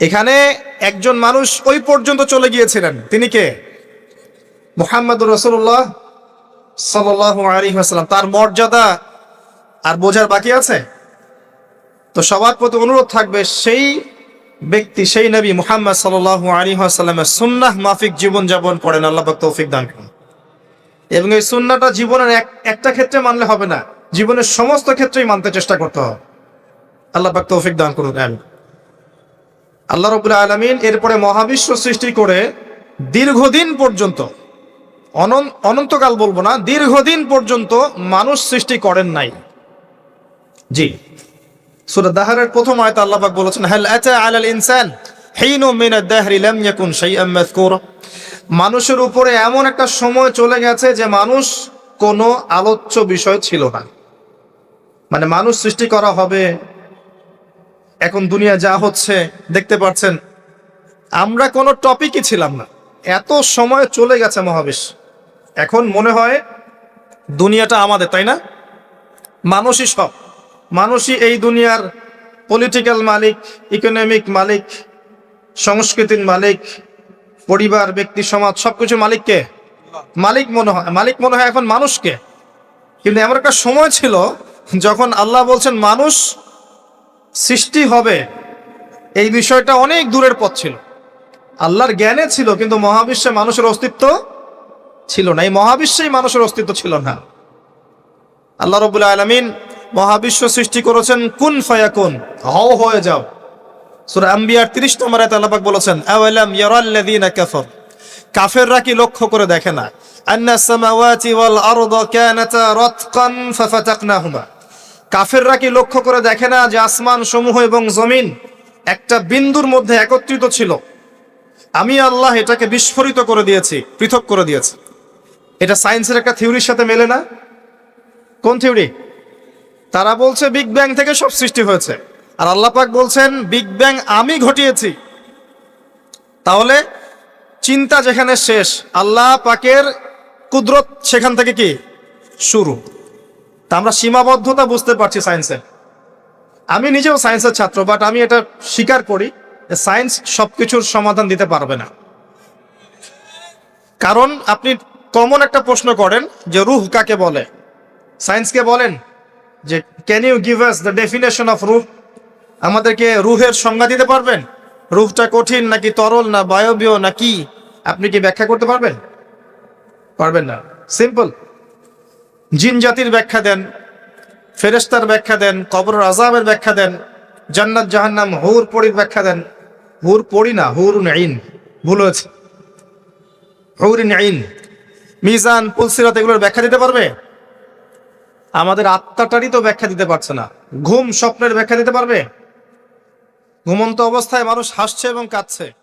এখানে একজন মানুষ ওই পর্যন্ত চলে গিয়েছিলেন। তিনি কে? মোহাম্মদ রসুল্লাহ আসালাম তার মর্যাদা আর বোঝার বাকি আছে? তো সবার প্রতি অনুরোধ থাকবে, সেই ব্যক্তি, সেই নবী মুহাম্মদ সাল্লাহ আলী আসাল্লামের সুন্নাহ মাফিক জীবন যাপন করেন। আল্লাহ তৌফিক দান করুন। এবং এই সুন্নাটা জীবনের এক, একটা ক্ষেত্রে মানলে হবে না। জীবনের সমস্ত ক্ষেত্রেই মানতে চেষ্টা করতে হবে। আল্লাহ তৌফিক দান করুন। আমিন। আল্লাহ রবুল্লা আলমিন এরপরে মহাবিশ্ব সৃষ্টি করে দীর্ঘদিন পর্যন্ত, অনন- অনন্তকাল বলব না, দীর্ঘদিন পর্যন্ত মানুষ সৃষ্টি করেন নাই। জি, সূরা দাহরের প্রথম আয়াত আল্লাহ পাক বলেছেন, হাল আতা আলাল ইনসান মিন মানুষের উপরে এমন একটা সময় চলে গেছে যে মানুষ কোনো আলোচ্য বিষয় ছিল না। মানে মানুষ সৃষ্টি করা হবে এখন দুনিয়া যা হচ্ছে, দেখতে পাচ্ছেন, আমরা কোনো টপিকই ছিলাম না। এত সময় চলে গেছে মহাবিশ্ব। এখন মনে হয় দুনিয়াটা আমাদের, তাই না? মানুষই সব। মানুষই এই দুনিয়ার পলিটিক্যাল মালিক ইকোনমিক মালিক, সংস্কৃতির মালিক, পরিবার, ব্যক্তি, সমাজ সবকিছু মালিককে মালিক মনে হয়, মালিক মনে হয় এখন মানুষকে। কিন্তু এমন একটা সময় ছিল যখন আল্লাহ বলছেন, মানুষ সৃষ্টি হবে। এই বিষয়টা অনেক দূরের পথ ছিল। আল্লাহর জ্ঞানে ছিল, কিন্তু মহাবিশ্বে মানুষের অস্তিত্ব ছিল না। এই মহাবিশ্বেই মানুষের অস্তিত্ব ছিল না। আল্লাহ রবুল্লা আলমিন মহাবিশ্ব সৃষ্টি করেছেন, কুন ফায়াকুন, হও হয়ে যাও। সূরা আম্বিয়ার 30 নম্বর আয়াতে আল্লাহ পাক বলেছেন, আওয়ালাম ইয়ারাল্লাযীনা কাফার, কাফেররা কি লক্ষ্য করে দেখে না? আন্না সামাওয়াতি ওয়াল আরদা কানাতা রাতকান ফাফাতাকনাহুমা। কাফেররা কি লক্ষ্য করে দেখে না যে আসমান সমূহ এবং জমিন একটা বিন্দুর মধ্যে একত্রিত ছিল? আমি আল্লাহ এটাকে বিস্ফোরিত করে দিয়েছি, পৃথক করে দিয়েছি। এটা সায়েন্সের একটা থিওরির সাথে মেলে না? কোন থিওরি? তারা বলছে বিগ ব্যাং থেকে সব সৃষ্টি হয়েছে। আর আল্লাহ পাক বলছেন, বিগ ব্যাং আমি ঘটিয়েছি। তাহলে চিন্তা যেখানে শেষ, আল্লাহ পাকের কুদরত সেখান থেকে কি? শুরু। তা আমরা সীমাবদ্ধতা বুঝতে পারছি সায়েন্সের আমি নিজেও সায়েন্সের ছাত্র বাট আমি এটা স্বীকার করি যে সায়েন্স সব কিছুর সমাধান দিতে পারবে না। কারণ আপনি কমন একটা প্রশ্ন করেন যে রুহ কাকে বলে? সায়েন্সকে বলেন? যে can you give us the definition of রুহ? আমাদেরকে রুহের সংজ্ঞা দিতে পারবেন? রুহটা কঠিন নাকি তরল না বায়বীয় না কি? আপনি কি ব্যাখ্যা করতে পারবেন? পারবেন না। সিম্পল জিন জাতির ব্যাখ্যা দেন ফেরেস্তার ব্যাখ্যা দেন কবর আজাবের ব্যাখ্যা দেন, জান্নাত, জাহান্নাম, হুর পড়ির ব্যাখ্যা দেন। হুর পড়ি না, হুর নাইন ভুল হয়েছে। হুর নাইন মিজান, পুলসিরাত, এগুলোর ব্যাখ্যা দিতে পারবে? আমাদের আত্মাটারই তো ব্যাখ্যা দিতে পারছে না। ঘুম স্বপ্নের ব্যাখ্যা দিতে পারবে? ঘুমন্ত অবস্থায় মানুষ হাসছে এবং কাঁদছে।